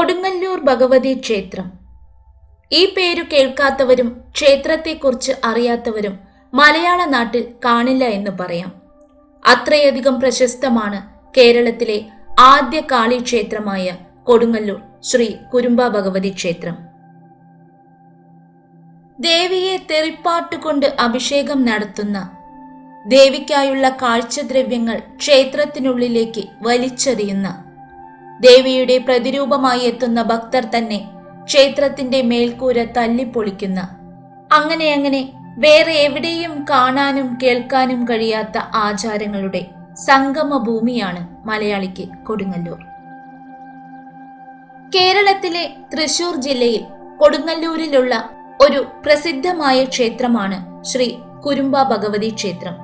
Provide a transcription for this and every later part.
കൊടുങ്ങല്ലൂർ ഭഗവതി ക്ഷേത്രം. ഈ പേരു കേൾക്കാത്തവരും ക്ഷേത്രത്തെക്കുറിച്ച് അറിയാത്തവരും മലയാള നാട്ടിൽ കാണില്ല എന്ന് പറയാം. അത്രയധികം പ്രശസ്തമാണ് കേരളത്തിലെ ആദ്യ കാളി ക്ഷേത്രമായ കൊടുങ്ങല്ലൂർ ശ്രീ കുരുമ്പ ഭഗവതി ക്ഷേത്രം. ദേവിയെ തെറിപ്പാട്ടുകൊണ്ട് അഭിഷേകം നടത്തുന്ന ദേവിക്കായുള്ള കാഴ്ചദ്രവ്യങ്ങൾ ക്ഷേത്രത്തിനുള്ളിലേക്ക് വലിച്ചെറിയുന്ന ദേവിയുടെ പ്രതിരൂപമായി എത്തുന്ന ഭക്തർ തന്നെ ക്ഷേത്രത്തിന്റെ മേൽക്കൂര തല്ലിപ്പൊളിക്കുന്ന. അങ്ങനെ അങ്ങനെ വേറെ എവിടെയും കാണാനും കേൾക്കാനും കഴിയാത്ത ആചാരങ്ങളുടെ സംഗമ ഭൂമിയാണ് മലയാളിക്ക് കൊടുങ്ങല്ലൂർ. കേരളത്തിലെ തൃശൂർ ജില്ലയിൽ കൊടുങ്ങല്ലൂരിലുള്ള ഒരു പ്രസിദ്ധമായ ക്ഷേത്രമാണ് ശ്രീ കുരുമ്പ ഭഗവതി ക്ഷേത്രം.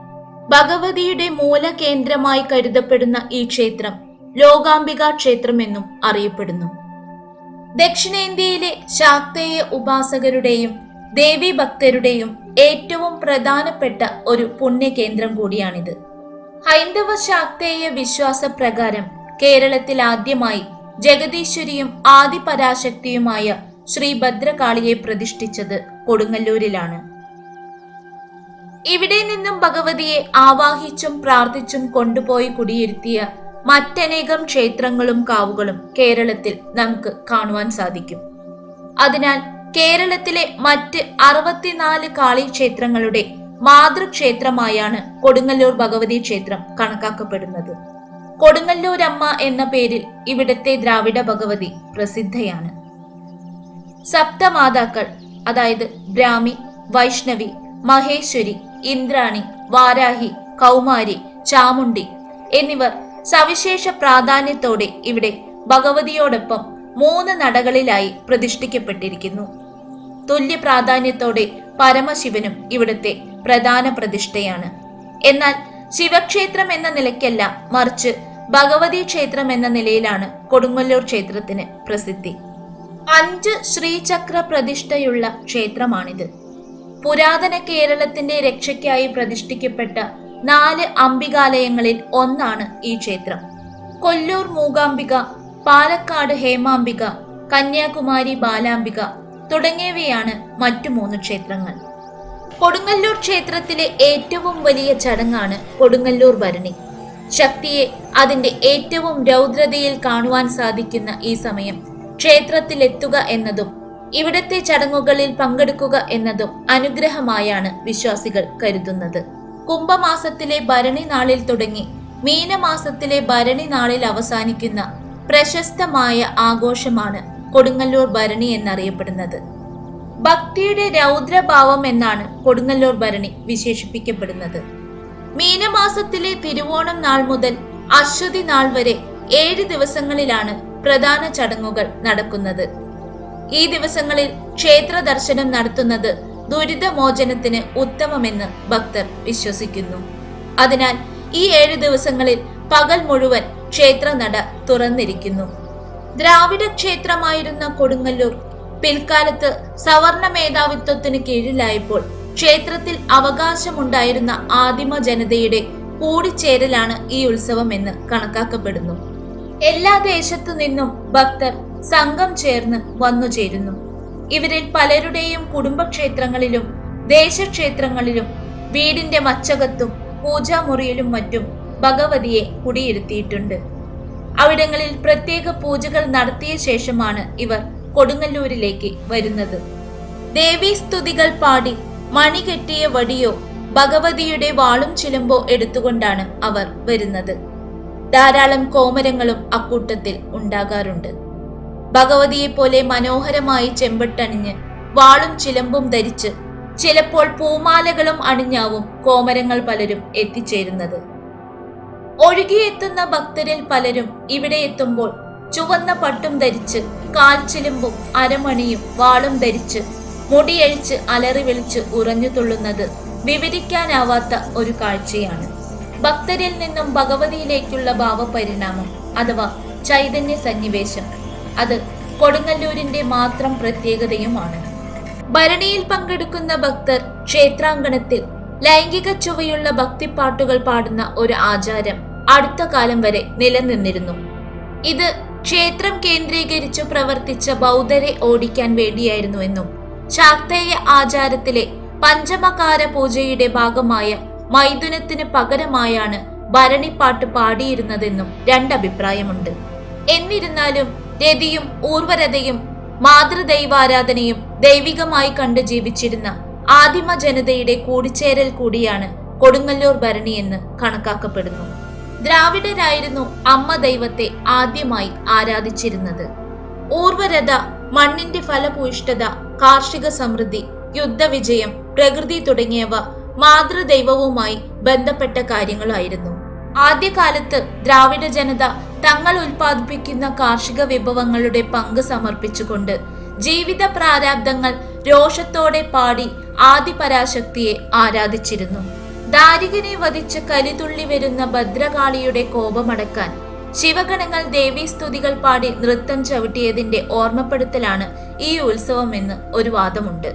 ഭഗവതിയുടെ മൂലകേന്ദ്രമായി കരുതപ്പെടുന്ന ഈ ക്ഷേത്രം ലോകാംബിക ക്ഷേത്രം എന്നും അറിയപ്പെടുന്നു. ദക്ഷിണേന്ത്യയിലെ ശാക്തേയ ഉപാസകരുടെയും ദേവി ഭക്തരുടെയും ഏറ്റവും പ്രധാനപ്പെട്ട ഒരു പുണ്യകേന്ദ്രം കൂടിയാണിത്. ഹൈന്ദവ ശാക്തേയ വിശ്വാസപ്രകാരം കേരളത്തിൽ ആദ്യമായി ജഗദീശ്വരിയും ആദിപരാശക്തിയുമായ ശ്രീ ഭദ്രകാളിയെ പ്രതിഷ്ഠിച്ചത് കൊടുങ്ങല്ലൂരിലാണ്. ഇവിടെ നിന്നും ഭഗവതിയെ ആവാഹിച്ചും പ്രാർത്ഥിച്ചും കൊണ്ടുപോയി കുടിയിരുത്തിയ മറ്റനേകം ക്ഷേത്രങ്ങളും കാവുകളും കേരളത്തിൽ നമുക്ക് കാണുവാൻ സാധിക്കും. അതിനാൽ കേരളത്തിലെ മറ്റ് അറുപത്തിനാല് കാളി ക്ഷേത്രങ്ങളുടെ മാതൃക്ഷേത്രമായാണ് കൊടുങ്ങല്ലൂർ ഭഗവതി ക്ഷേത്രം കണക്കാക്കപ്പെടുന്നത്. കൊടുങ്ങല്ലൂരമ്മ എന്ന പേരിൽ ഇവിടത്തെ ദ്രാവിഡ ഭഗവതി പ്രസിദ്ധയാണ്. സപ്തമാതാക്കൾ അതായത് ബ്രാഹ്മി വൈഷ്ണവി മഹേശ്വരി ഇന്ദ്രാണി വാരാഹി കൗമാരി ചാമുണ്ടി എന്നിവർ സവിശേഷ പ്രാധാന്യത്തോടെ ഇവിടെ ഭഗവതിയോടൊപ്പം മൂന്ന് നടകളിലായി പ്രതിഷ്ഠിക്കപ്പെട്ടിരിക്കുന്നു. തുല്യ പ്രാധാന്യത്തോടെ പരമശിവനും ഇവിടുത്തെ പ്രധാന പ്രതിഷ്ഠയാണ്. എന്നാൽ ശിവക്ഷേത്രം എന്ന നിലയ്ക്കല്ല മറിച്ച് ഭഗവതി ക്ഷേത്രം എന്ന നിലയിലാണ് കൊടുങ്ങല്ലൂർ ക്ഷേത്രത്തിന് പ്രസിദ്ധി. അഞ്ച് ശ്രീചക്ര പ്രതിഷ്ഠയുള്ള ക്ഷേത്രമാണിത്. പുരാതന കേരളത്തിന്റെ രക്ഷയ്ക്കായി പ്രതിഷ്ഠിക്കപ്പെട്ട നാല് അംബികാലയങ്ങളിൽ ഒന്നാണ് ഈ ക്ഷേത്രം. കൊല്ലൂർ മൂകാംബിക പാലക്കാട് ഹേമാംബിക കന്യാകുമാരി ബാലാംബിക തുടങ്ങിയവയാണ് മറ്റു മൂന്ന് ക്ഷേത്രങ്ങൾ. കൊടുങ്ങല്ലൂർ ക്ഷേത്രത്തിലെ ഏറ്റവും വലിയ ചടങ്ങാണ് കൊടുങ്ങല്ലൂർ ഭരണി. ശക്തിയെ അതിന്റെ ഏറ്റവും രൗദ്രതയിൽ കാണുവാൻ സാധിക്കുന്ന ഈ സമയം ക്ഷേത്രത്തിലെത്തുക എന്നതും ഇവിടത്തെ ചടങ്ങുകളിൽ പങ്കെടുക്കുക എന്നതും അനുഗ്രഹമായാണ് വിശ്വാസികൾ കരുതുന്നത്. കുംഭമാസത്തിലെ ഭരണി നാളിൽ തുടങ്ങി മീനമാസത്തിലെ ഭരണി നാളിൽ അവസാനിക്കുന്ന പ്രശസ്തമായ ആഘോഷമാണ് കൊടുങ്ങല്ലൂർ ഭരണി എന്നറിയപ്പെടുന്നത്. ഭക്തിയുടെ രൗദ്രഭാവം എന്നാണ് കൊടുങ്ങല്ലൂർ ഭരണി വിശേഷിപ്പിക്കപ്പെടുന്നത്. മീനമാസത്തിലെ തിരുവോണം നാൾ മുതൽ അശ്വതി നാൾ വരെ ഏഴ് ദിവസങ്ങളിലാണ് പ്രധാന ചടങ്ങുകൾ നടക്കുന്നത്. ഈ ദിവസങ്ങളിൽ ക്ഷേത്ര ദർശനം നടത്തുന്നത് ദുരിതമോചനത്തിന് ഉത്തമമെന്ന് ഭക്തർ വിശ്വസിക്കുന്നു. അതിനാൽ ഈ ഏഴ് ദിവസങ്ങളിൽ പകൽ മുഴുവൻ ക്ഷേത്ര നട തുറന്നിരിക്കുന്നു. ദ്രാവിഡ ക്ഷേത്രമായിരുന്ന കൊടുങ്ങല്ലൂർ പിൽക്കാലത്ത് സവർണ മേധാവിത്വത്തിന് കീഴിലായപ്പോൾ ക്ഷേത്രത്തിൽ അവകാശമുണ്ടായിരുന്ന ആദിമ ജനതയുടെ കൂടിച്ചേരലാണ് ഈ ഉത്സവം എന്ന് കണക്കാക്കപ്പെടുന്നു. എല്ലാ ദേശത്തു നിന്നും ഭക്തർ സംഘം ചേർന്ന് വന്നുചേരുന്നു. ഇവരിൽ പലരുടെയും കുടുംബക്ഷേത്രങ്ങളിലും ദേശക്ഷേത്രങ്ങളിലും വീടിന്റെ മച്ചകത്തും പൂജാമുറിയിലും മറ്റും ഭഗവതിയെ കുടിയിരുത്തിയിട്ടുണ്ട്. അവിടങ്ങളിൽ പ്രത്യേക പൂജകൾ നടത്തിയ ശേഷമാണ് ഇവർ കൊടുങ്ങല്ലൂരിലേക്ക് വരുന്നത്. ദേവീസ്തുതികൾ പാടി മണി കെട്ടിയ വടിയോ ഭഗവതിയുടെ വാളും ചിലമ്പോ എടുത്തുകൊണ്ടാണ് അവർ വരുന്നത്. ധാരാളം കോമരങ്ങളും അക്കൂട്ടത്തിൽ ഉണ്ടാകാറുണ്ട്. ഭഗവതിയെ പോലെ മനോഹരമായി ചെമ്പട്ടണിഞ്ഞ് വാളും ചിലമ്പും ധരിച്ച് ചിലപ്പോൾ പൂമാലകളും അണിഞ്ഞാവും കോമരങ്ങൾ പലരും എത്തിച്ചേരുന്നത്. ഒഴുകിയെത്തുന്ന ഭക്തരിൽ പലരും ഇവിടെ എത്തുമ്പോൾ ചുവന്ന പട്ടും ധരിച്ച് കാൽച്ചിലുമ്പും അരമണിയും വാളും ധരിച്ച് മുടിയഴിച്ച് അലറി വിളിച്ച് ഉറഞ്ഞു തുള്ളുന്നത് വിവരിക്കാനാവാത്ത ഒരു കാഴ്ചയാണ്. ഭക്തരിൽ നിന്നും ഭഗവതിയിലേക്കുള്ള ഭാവപരിണാമം അഥവാ ചൈതന്യ സന്നിവേശം അത് കൊടുങ്ങല്ലൂരിന്റെ മാത്രം പ്രത്യേകതയുമാണ്. ഭരണിയിൽ പങ്കെടുക്കുന്ന ഭക്തർ ക്ഷേത്രാങ്കണത്തിൽ ലൈംഗിക ചുവയുള്ള ഭക്തിപ്പാട്ടുകൾ പാടുന്ന ഒരു ആചാരം അടുത്ത കാലം വരെ നിലനിന്നിരുന്നു. ഇത് ക്ഷേത്രം കേന്ദ്രീകരിച്ചു പ്രവർത്തിച്ച ബൗദ്ധരെ ഓടിക്കാൻ വേണ്ടിയായിരുന്നുവെന്നും ശാക്തേയ ആചാരത്തിലെ പഞ്ചമകാര പൂജയുടെ ഭാഗമായ മൈഥുനത്തിന് പകരമായാണ് ഭരണിപ്പാട്ട് പാടിയിരുന്നതെന്നും രണ്ടഭിപ്രായമുണ്ട്. എന്നിരുന്നാലും രതിയും ഊർവരതയും മാതൃദൈവാരാധനയും ദൈവികമായി കണ്ട് ജീവിച്ചിരുന്ന ആദിമ ജനതയുടെ കൂടിച്ചേരൽ കൂടിയാണ് കൊടുങ്ങല്ലൂർ ഭരണി എന്ന് കണക്കാക്കപ്പെടുന്നു. ദ്രാവിഡരായിരുന്നു അമ്മ ദൈവത്തെ ആദ്യമായി ആരാധിച്ചിരുന്നത്. ഊർവരത മണ്ണിന്റെ ഫലഭൂയിഷ്ഠത കാർഷിക സമൃദ്ധി യുദ്ധവിജയം പ്രകൃതി തുടങ്ങിയവ മാതൃദൈവവുമായി ബന്ധപ്പെട്ട കാര്യങ്ങളായിരുന്നു. ആദ്യകാലത്ത് ദ്രാവിഡ ജനത തങ്ങൾ ഉൽപ്പാദിപ്പിക്കുന്ന കാർഷിക വിഭവങ്ങളുടെ പങ്ക് സമർപ്പിച്ചുകൊണ്ട് ജീവിത പ്രാരാബ്ദങ്ങൾ രോഷത്തോടെ പാടി ആദിപരാശക്തിയെ ആരാധിച്ചിരുന്നു. ദാരികനെ വധിച്ച് കലിതുള്ളി വരുന്ന ഭദ്രകാളിയുടെ കോപമടക്കാൻ ശിവഗണങ്ങൾ ദേവീസ്തുതികൾ പാടി നൃത്തം ചവിട്ടിയതിന്റെ ഓർമ്മപ്പെടുത്തലാണ് ഈ ഉത്സവമെന്ന് ഒരു വാദമുണ്ട്.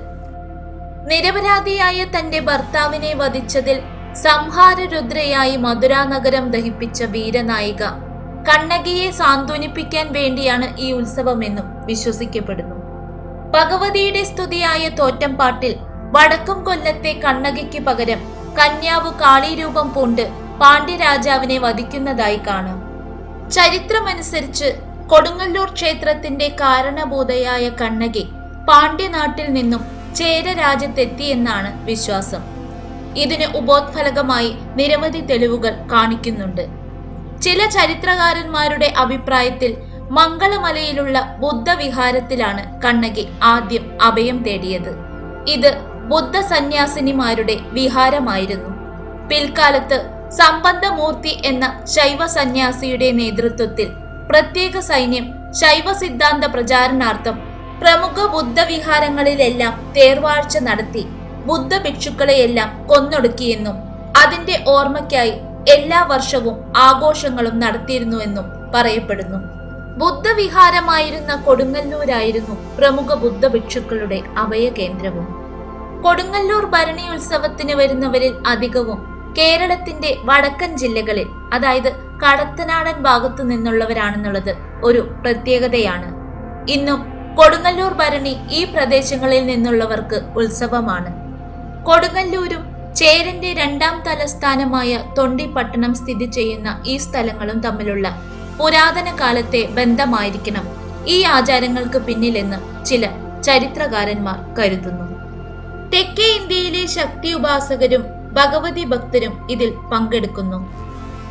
നിരപരാധിയായ തന്റെ ഭർത്താവിനെ വധിച്ചതിൽ സംഹാരരുദ്രയായി മധുരാനഗരം ദഹിപ്പിച്ച വീരനായിക. കണ്ണകിയെ സാന്ത്വനിപ്പിക്കാൻ വേണ്ടിയാണ് ഈ ഉത്സവമെന്നും വിശ്വസിക്കപ്പെടുന്നു. ഭഗവതിയുടെ സ്തുതിയായ തോറ്റംപാട്ടിൽ വടക്കും കൊല്ലത്തെ കണ്ണകിക്ക് പകരം കന്യാവ് കാളീരൂപം പൂണ്ട് പാണ്ഡ്യരാജാവിനെ വധിക്കുന്നതായി കാണാം. ചരിത്രമനുസരിച്ച് കൊടുങ്ങല്ലൂർ ക്ഷേത്രത്തിന്റെ കാരണഭൂതയായ കണ്ണകി പാണ്ഡ്യനാട്ടിൽ നിന്നും ചേര രാജ്യത്തെത്തിയെന്നാണ് വിശ്വാസം. ഇതിന് ഉപോത്ഫലകമായി നിരവധി തെളിവുകൾ കാണിക്കുന്നുണ്ട്. ചില ചരിത്രകാരന്മാരുടെ അഭിപ്രായത്തിൽ മംഗളമലയിലുള്ള ബുദ്ധവിഹാരത്തിലാണ് കണ്ണകി ആദ്യം അഭയം തേടിയത്. ഇത് ബുദ്ധ സന്യാസിനിമാരുടെ വിഹാരമായിരുന്നു. പിൽക്കാലത്ത് സമ്പന്നമൂർത്തി എന്ന ശൈവ സന്യാസിയുടെ നേതൃത്വത്തിൽ പ്രത്യേക സൈന്യം ശൈവ സിദ്ധാന്ത പ്രചാരണാർത്ഥം പ്രമുഖ ബുദ്ധവിഹാരങ്ങളിലെല്ലാം തേർവാഴ്ച നടത്തി ബുദ്ധ ഭിക്ഷുക്കളെയെല്ലാം കൊന്നൊടുക്കിയെന്നും അതിന്റെ ഓർമ്മയ്ക്കായി എല്ലാ വർഷവും ആഘോഷങ്ങളും നടത്തിയിരുന്നുവെന്നും പറയപ്പെടുന്നു. ബുദ്ധവിഹാരമായിരുന്ന കൊടുങ്ങല്ലൂരായിരുന്നു പ്രമുഖ ബുദ്ധ ഭിക്ഷുക്കളുടെ അഭയ കേന്ദ്രവും കൊടുങ്ങല്ലൂർ ഭരണി ഉത്സവത്തിന് വരുന്നവരിൽ അധികവും കേരളത്തിന്റെ വടക്കൻ ജില്ലകളിൽ അതായത് കടത്തനാടൻ ഭാഗത്തു നിന്നുള്ളവരാണെന്നുള്ളത് ഒരു പ്രത്യേകതയാണ്. ഇന്നും കൊടുങ്ങല്ലൂർ ഭരണി ഈ പ്രദേശങ്ങളിൽ നിന്നുള്ളവർക്ക് ഉത്സവമാണ്. കൊടുങ്ങല്ലൂരും ചേരന്റെ രണ്ടാം തലസ്ഥാനമായ തൊണ്ടിപ്പട്ടണം സ്ഥിതി ചെയ്യുന്ന ഈ സ്ഥലങ്ങളും തമ്മിലുള്ള പുരാതന കാലത്തെ ബന്ധമായിരിക്കണം ഈ ആചാരങ്ങൾക്ക് പിന്നിലെന്ന് ചില ചരിത്രകാരന്മാർ കരുതുന്നു. തെക്കേ ഇന്ത്യയിലെ ശക്തി ഉപാസകരും ഭഗവതി ഭക്തരും ഇതിൽ പങ്കെടുക്കുന്നു.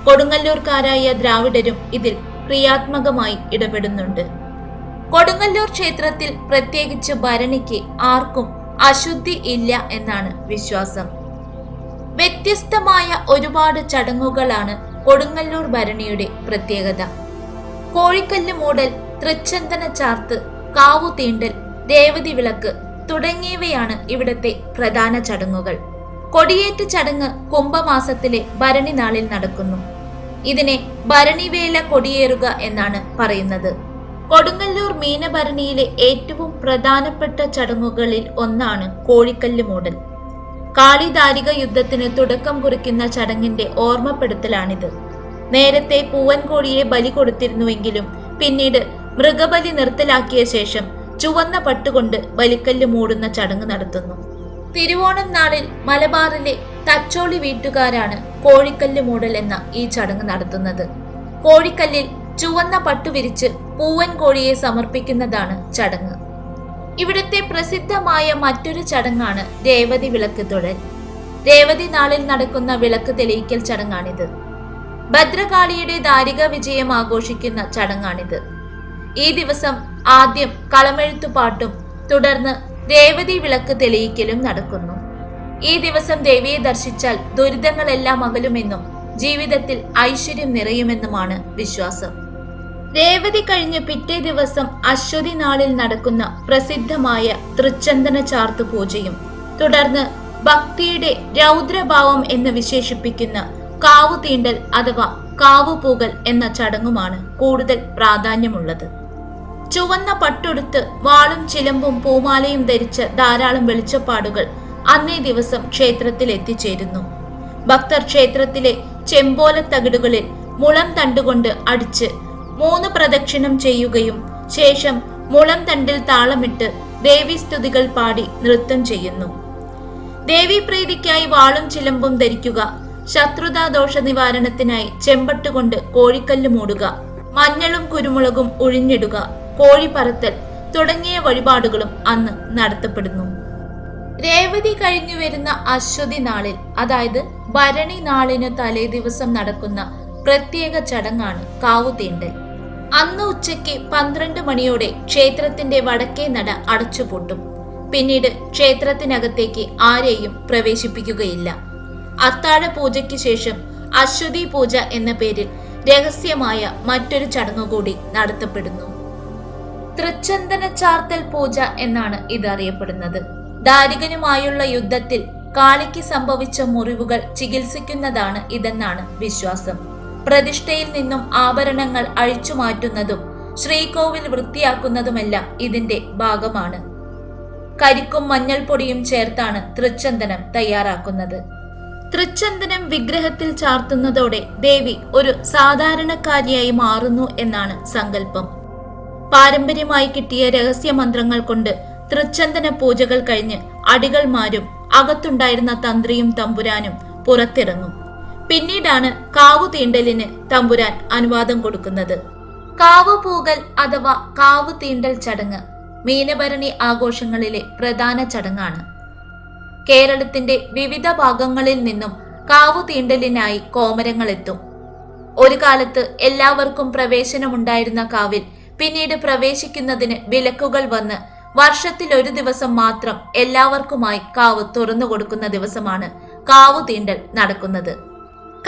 കൊടുങ്ങല്ലൂർക്കാരായ ദ്രാവിഡരും ഇതിൽ ക്രിയാത്മകമായി ഇടപെടുന്നുണ്ട്. കൊടുങ്ങല്ലൂർ ക്ഷേത്രത്തിൽ പ്രത്യേകിച്ച് ഭരണിക്ക് ആർക്കും അശുദ്ധി ഇല്ല എന്നാണ് വിശ്വാസം. വ്യത്യസ്തമായ ഒരുപാട് ചടങ്ങുകളാണ് കൊടുങ്ങല്ലൂർ ഭരണിയുടെ പ്രത്യേകത. കോഴിക്കല്ല് മൂടൽ തൃച്ചന്ദന ചാർത്ത് കാവു തീണ്ടൽ രേവതി വിളക്ക് തുടങ്ങിയവയാണ് ഇവിടത്തെ പ്രധാന ചടങ്ങുകൾ. കൊടിയേറ്റ് ചടങ്ങ് കുംഭമാസത്തിലെ ഭരണി നാളിൽ നടക്കുന്നു. ഇതിനെ ഭരണിവേല കൊടിയേറുക എന്നാണ് പറയുന്നത്. കൊടുങ്ങല്ലൂർ മീനഭരണിയിലെ ഏറ്റവും പ്രധാനപ്പെട്ട ചടങ്ങുകളിൽ ഒന്നാണ് കോഴിക്കല്ല് മൂടൽ. കാളിദാരിക യുദ്ധത്തിന് തുടക്കം കുറിക്കുന്ന ചടങ്ങിന്റെ ഓർമ്മപ്പെടുത്തലാണിത്. നേരത്തെ പൂവൻകോഴിയെ ബലി കൊടുത്തിരുന്നുവെങ്കിലും പിന്നീട് മൃഗബലി നിർത്തലാക്കിയ ശേഷം ചുവന്ന പട്ടുകൊണ്ട് ബലിക്കല്ല് മൂടുന്ന ചടങ്ങ് നടത്തുന്നു. തിരുവോണം നാളിൽ മലബാറിലെ തച്ചോളി വീട്ടുകാരാണ് കോഴിക്കല്ല് മൂടൽ എന്ന ഈ ചടങ്ങ് നടത്തുന്നത്. കോഴിക്കല്ലിൽ ചുവന്ന പട്ടു വിരിച്ച് പൂവൻ കോഴിയെ സമർപ്പിക്കുന്നതാണ് ചടങ്ങ്. ഇവിടുത്തെ പ്രസിദ്ധമായ മറ്റൊരു ചടങ്ങാണ് രേവതി വിളക്ക് തൊഴൽ. രേവതി നാളിൽ നടക്കുന്ന വിളക്ക് തെളിയിക്കൽ ചടങ്ങാണിത്. ഭദ്രകാളിയുടെ ദാരിക വിജയം ആഘോഷിക്കുന്ന ചടങ്ങാണിത്. ഈ ദിവസം ആദ്യം കളമെഴുത്തുപാട്ടും തുടർന്ന് രേവതി വിളക്ക് തെളിയിക്കലും നടക്കുന്നു. ഈ ദിവസം ദേവിയെ ദർശിച്ചാൽ ദുരിതങ്ങളെല്ലാം അകലുമെന്നും ജീവിതത്തിൽ ഐശ്വര്യം നിറയുമെന്നുമാണ് വിശ്വാസം. രേവതി കഴിഞ്ഞ് പിറ്റേ ദിവസം അശ്വതി നാളിൽ നടക്കുന്ന പ്രസിദ്ധമായ തൃച്ചന്ദന ചാർത്തു പൂജയും തുടർന്ന് ഭക്തിയുടെ രൗദ്രഭാവം എന്ന് വിശേഷിപ്പിക്കുന്ന കാവു തീണ്ടൽ അഥവാ കാവുപൂകൽ എന്ന ചടങ്ങുമാണ് കൂടുതൽ പ്രാധാന്യമുള്ളത്. ചുവന്ന പട്ടുടുത്ത് വാളും ചിലമ്പും പൂമാലയും ധരിച്ച ധാരാളം വെളിച്ചപ്പാടുകൾ അന്നേ ദിവസം ക്ഷേത്രത്തിൽ എത്തിച്ചേരുന്നു. ഭക്തർ ക്ഷേത്രത്തിലെ ചെമ്പോല തകിടുകളിൽ മുളം തണ്ടുകൊണ്ട് അടിച്ച് മൂന്ന് പ്രദക്ഷിണം ചെയ്യുകയും ശേഷം മുളം തണ്ടിൽ താളമിട്ട് ദേവീസ്തുതികൾ പാടി നൃത്തം ചെയ്യുന്നു. ദേവീപ്രീതിക്കായി വാളും ചിലമ്പും ധരിക്കുക ശത്രുതാ ദോഷ നിവാരണത്തിനായി ചെമ്പട്ടുകൊണ്ട് കോഴിക്കല്ല് മൂടുക മഞ്ഞളും കുരുമുളകും ഒഴിഞ്ഞിടുക കോഴി പറത്തൽ തുടങ്ങിയ വഴിപാടുകളും അന്ന് നടത്തപ്പെടുന്നു. രേവതി കഴിഞ്ഞു വരുന്ന അശ്വതി നാളിൽ അതായത് ഭരണി നാളിന് തലേ ദിവസം നടക്കുന്ന പ്രത്യേക ചടങ്ങാണ് കാവുതീണ്ടൽ. അന്ന് ഉച്ചയ്ക്ക് പന്ത്രണ്ട് മണിയോടെ ക്ഷേത്രത്തിന്റെ വടക്കേ നട അടച്ചുപൂട്ടും. പിന്നീട് ക്ഷേത്രത്തിനകത്തേക്ക് ആരെയും പ്രവേശിപ്പിക്കുകയില്ല. അത്താഴ പൂജയ്ക്ക് ശേഷം അശ്വതി പൂജ എന്ന പേരിൽ രഹസ്യമായ മറ്റൊരു ചടങ്ങുകൂടി നടത്തപ്പെടുന്നു. തൃച്ചന്ദന ചാർത്തൽ പൂജ എന്നാണ് ഇതറിയപ്പെടുന്നത്. ദാരികനുമായുള്ള യുദ്ധത്തിൽ കാളിക്ക് സംഭവിച്ച മുറിവുകൾ ചികിത്സിക്കുന്നതാണ് ഇതെന്നാണ് വിശ്വാസം. പ്രതിഷ്ഠയിൽ നിന്നും ആഭരണങ്ങൾ അഴിച്ചു മാറ്റുന്നതും ശ്രീകോവിൽ വൃത്തിയാക്കുന്നതുമെല്ലാം ഇതിന്റെ ഭാഗമാണ്. കരിക്കും മഞ്ഞൾപ്പൊടിയും ചേർത്താണ് തൃച്ചന്ദനം തയ്യാറാക്കുന്നത്. തൃച്ചന്ദനം വിഗ്രഹത്തിൽ ചാർത്തുന്നതോടെ ദേവി ഒരു സാധാരണക്കാരിയായി മാറുന്നു എന്നാണ് സങ്കല്പം. പാരമ്പര്യമായി കിട്ടിയ രഹസ്യ മന്ത്രങ്ങൾ കൊണ്ട് തൃച്ചന്ദന പൂജകൾ കഴിഞ്ഞ് അടികൾമാരും അകത്തുണ്ടായിരുന്ന തന്ത്രിയും തമ്പുരാനും പുറത്തിറങ്ങും. പിന്നീടാണ് കാവു തീണ്ടലിന് തമ്പുരാൻ അനുവാദം കൊടുക്കുന്നത്. കാവു പൂകൽ അഥവാ കാവു തീണ്ടൽ ചടങ്ങ് മീനഭരണി ആഘോഷങ്ങളിലെ പ്രധാന ചടങ്ങാണ്. കേരളത്തിന്റെ വിവിധ ഭാഗങ്ങളിൽ നിന്നും കാവു തീണ്ടലിനായി കോമരങ്ങൾ എത്തും ഒരു കാലത്ത് എല്ലാവർക്കും പ്രവേശനമുണ്ടായിരുന്ന കാവിൽ പിന്നീട് പ്രവേശിക്കുന്നതിന് വിലക്കുകൾ വന്ന് വർഷത്തിൽ ഒരു ദിവസം മാത്രം എല്ലാവർക്കുമായി കാവ് തുറന്നു കൊടുക്കുന്ന ദിവസമാണ് കാവു തീണ്ടൽ നടക്കുന്നത്.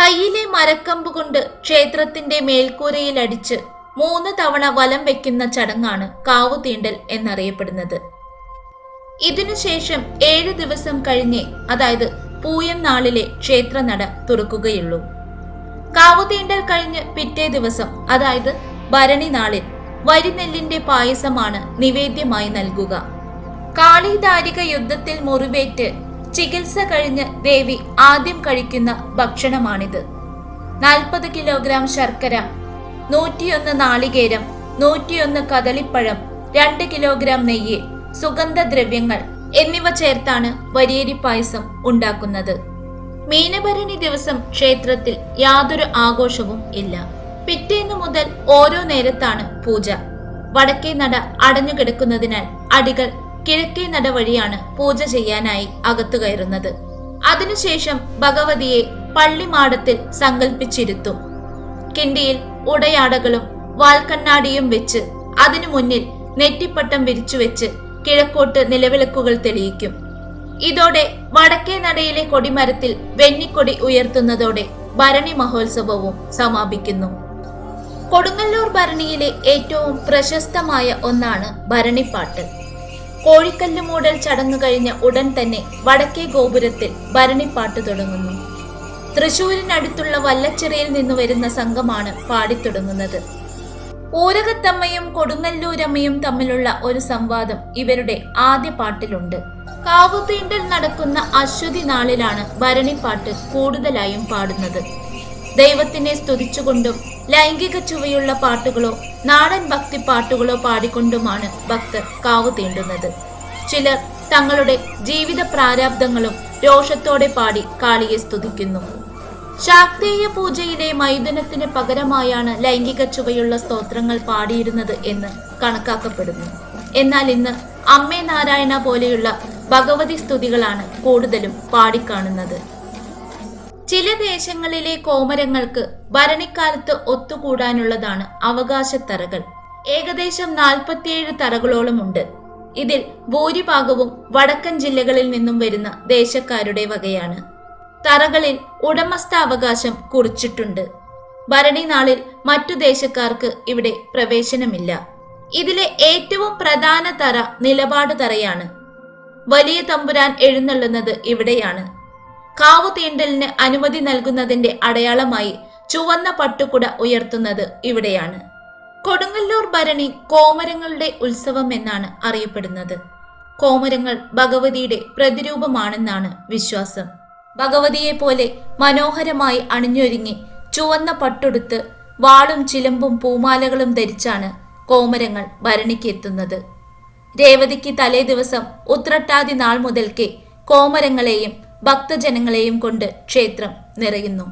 കയ്യിലെ മരക്കമ്പ് കൊണ്ട് ക്ഷേത്രത്തിന്റെ മേൽക്കൂരയിൽ അടിച്ച് മൂന്ന് തവണ വലം വെക്കുന്ന ചടങ്ങാണ് കാവു തീണ്ടൽ എന്നറിയപ്പെടുന്നത്. ഇതിനുശേഷം ഏഴ് ദിവസം കഴിഞ്ഞേ അതായത് പൂയം നാളിലെ ക്ഷേത്രനട തുറക്കുകയുള്ളൂ. കാവുതീണ്ടൽ കഴിഞ്ഞ് പിറ്റേ ദിവസം അതായത് ഭരണി നാളിൽ വരിനെല്ലിന്റെ പായസമാണ് നിവേദ്യമായി നൽകുക. കാളിദാരിക യുദ്ധത്തിൽ മുറിവേറ്റ് ചികിത്സ കഴിഞ്ഞ് ദേവി ആദ്യം കഴിക്കുന്ന ഭക്ഷണമാണിത്. നാൽപ്പത് കിലോഗ്രാം ശർക്കര നൂറ്റിയൊന്ന് നാളികേരം നൂറ്റിയൊന്ന് കദളിപ്പഴം രണ്ട് കിലോഗ്രാം നെയ്യ് സുഗന്ധദ്രവ്യങ്ങൾ എന്നിവ ചേർത്താണ് വരിയേരി പായസം ഉണ്ടാക്കുന്നത്. മീനഭരണി ദിവസം ക്ഷേത്രത്തിൽ യാതൊരു ആഘോഷവും ഇല്ല. പിറ്റേന്നു മുതൽ ഓരോ നേരത്താണ് പൂജ. വടക്കേ നട അടഞ്ഞുകിടക്കുന്നതിനാൽ അടികൾ കിഴക്കേ നട വഴിയാണ് പൂജ ചെയ്യാനായി അകത്തു കയറുന്നത്. അതിനുശേഷം ഭഗവതിയെ പള്ളിമാടത്തിൽ സങ്കല്പിച്ചിരുത്തും കിണ്ടിയിൽ ഉടയാടകളും വാൽക്കണ്ണാടിയും വെച്ച് അതിനു മുന്നിൽ നെറ്റിപ്പട്ടം വിരിച്ചു വെച്ച് കിഴക്കോട്ട് നിലവിളക്കുകൾ തെളിയിക്കും. ഇതോടെ വടക്കേ നടയിലെ കൊടിമരത്തിൽ വെന്നിക്കൊടി ഉയർത്തുന്നതോടെ ഭരണി മഹോത്സവവും സമാപിക്കുന്നു. കൊടുങ്ങല്ലൂർ ഭരണിയിലെ ഏറ്റവും പ്രശസ്തമായ ഒന്നാണ് ഭരണിപ്പാട്ട്. കോഴിക്കല്ല് മൂടൽ ചടങ്ങ് കഴിഞ്ഞ ഉടൻ തന്നെ വടക്കേ ഗോപുരത്തിൽ ഭരണിപ്പാട്ട് തുടങ്ങുന്നു. തൃശൂരിനടുത്തുള്ള വല്ലച്ചിറയിൽ നിന്ന് വരുന്ന സംഘമാണ് പാടിത്തുടങ്ങുന്നത്. ഊരകത്തമ്മയും കൊടുങ്ങല്ലൂരമ്മയും തമ്മിലുള്ള ഒരു സംവാദം ഇവരുടെ ആദ്യ പാട്ടിലുണ്ട്. കാവുതീണ്ടൽ നടക്കുന്ന അശ്വതി നാളിലാണ് ഭരണിപ്പാട്ട് കൂടുതലായും പാടുന്നത്. ദൈവത്തിനെ സ്തുതിച്ചുകൊണ്ടും ലൈംഗിക ചുവയുള്ള പാട്ടുകളോ നാടൻ ഭക്തി പാട്ടുകളോ പാടിക്കൊണ്ടുമാണ് ഭക്തർ കാവു തീണ്ടുന്നത്. ചിലർ തങ്ങളുടെ ജീവിത പ്രാരാബ്ദങ്ങളും രോഷത്തോടെ പാടി കാളിയെ സ്തുതിക്കുന്നു. ശാക്തേയ പൂജയിലെ മൈഥുനത്തിന് പകരമായാണ് ലൈംഗിക ചുവയുള്ള സ്തോത്രങ്ങൾ പാടിയിരുന്നത് എന്ന് കണക്കാക്കപ്പെടുന്നു. എന്നാൽ ഇന്ന് അമ്മേ നാരായണ പോലെയുള്ള ഭഗവതി സ്തുതികളാണ് കൂടുതലും പാടിക്കാണുന്നത്. ചില ദേശങ്ങളിലെ കോമരങ്ങൾക്ക് ഭരണിക്കാലത്ത് ഒത്തുകൂടാനുള്ളതാണ് അവകാശത്തറകൾ. ഏകദേശം നാൽപ്പത്തിയേഴ് തറകളോളം ഉണ്ട് ഇതിൽ ഭൂരിഭാഗവും വടക്കൻ ജില്ലകളിൽ നിന്നും വരുന്ന ദേശക്കാരുടെ വകയാണ്. തറകളിൽ ഉടമസ്ഥാവകാശം കുറിച്ചിട്ടുണ്ട്. ഭരണി നാളിൽ മറ്റു ദേശക്കാർക്ക് ഇവിടെ പ്രവേശനമില്ല. ഇതിലെ ഏറ്റവും പ്രധാന തറ നിലപാട് തറയാണ് വലിയ തമ്പുരാൻ എഴുന്നള്ളുന്നത് ഇവിടെയാണ്. കാവു തീണ്ടലിന് അനുമതി നൽകുന്നതിന്റെ അടയാളമായി ചുവന്ന പട്ടുകുട ഉയർത്തുന്നത് ഇവിടെയാണ്. കൊടുങ്ങല്ലൂർ ഭരണി കോമരങ്ങളുടെ ഉത്സവം എന്നാണ് അറിയപ്പെടുന്നത്. കോമരങ്ങൾ ഭഗവതിയുടെ പ്രതിരൂപമാണെന്നാണ് വിശ്വാസം. ഭഗവതിയെ പോലെ മനോഹരമായി അണിഞ്ഞൊരുങ്ങി ചുവന്ന പട്ടുടുത്ത് വാളും ചിലമ്പും പൂമാലകളും ധരിച്ചാണ് കോമരങ്ങൾ ഭരണിക്ക് എത്തുന്നത്. രേവതിക്ക് തലേ ദിവസം ഉത്രട്ടാതി നാൾ മുതൽക്കേ കോമരങ്ങളെയും ഭക്തജനങ്ങളെയും കൊണ്ട് ക്ഷേത്രം നിറയുന്നു.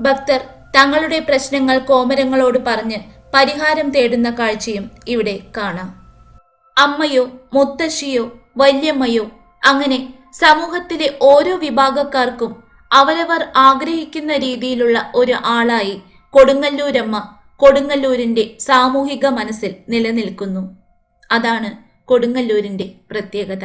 ഭക്തർ തങ്ങളുടെ പ്രശ്നങ്ങൾ കോമരങ്ങളോട് പറഞ്ഞ് പരിഹാരം തേടുന്ന കാഴ്ചയും ഇവിടെ കാണാം. അമ്മയോ മുത്തശ്ശിയോ വല്യമ്മയോ അങ്ങനെ സമൂഹത്തിലെ ഓരോ വിഭാഗക്കാർക്കും അവരവർ ആഗ്രഹിക്കുന്ന രീതിയിലുള്ള ഒരു ആളായി കൊടുങ്ങല്ലൂരമ്മ കൊടുങ്ങല്ലൂരിന്റെ സാമൂഹിക മനസ്സിൽ നിലനിൽക്കുന്നു. അതാണ് കൊടുങ്ങല്ലൂരിന്റെ പ്രത്യേകത.